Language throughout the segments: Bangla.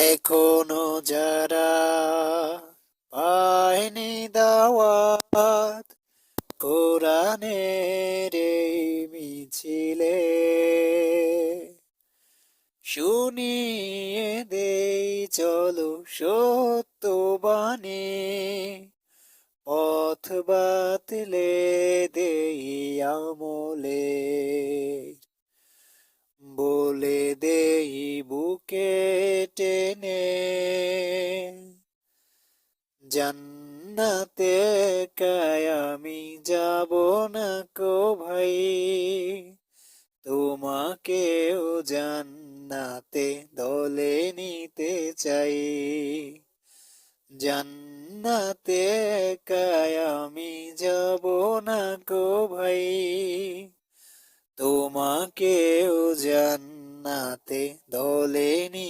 এখনও যারা পায়নি দাওয়াত কোরআনের মিছিলে শুনিয়ে দেই চলো সত্যবাণী। পথ বাতলে দেই আমলে। টেনে জান্নাতে আমি যাব না কো ভাই? তোমাকেও জান্নাতে দলে নিতে চাই। জান্নাতে আমি যাব না কো ভাই? তোমাকেও জান্নাতে দলে নিতে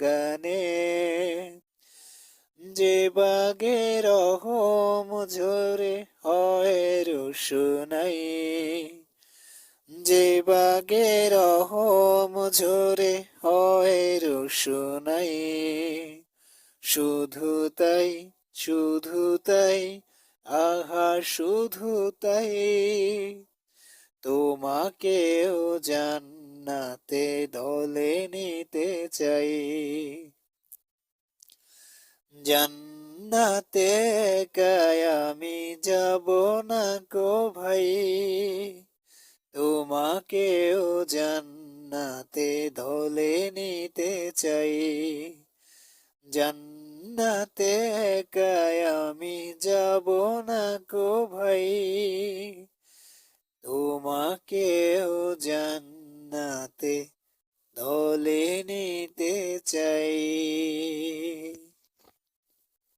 বাগানে। যে বাগে রহম ঝরে হয় রসুনাই যে বাগে রহম ঝরে হয় রসুনাই শুধু তাই শুধু তাই, আহা, শুধু তাই। তোমাকেও জান্নাতে দলে নিতে চাই। জান্নাতে আমি যাব না কো ভাই। তোমাকেও জান্নাতে দলে নিতে চাই। জান্নাতে আমি যাব না কো ভাই। তোমাকেও নাতে ধলে নিতে চাই।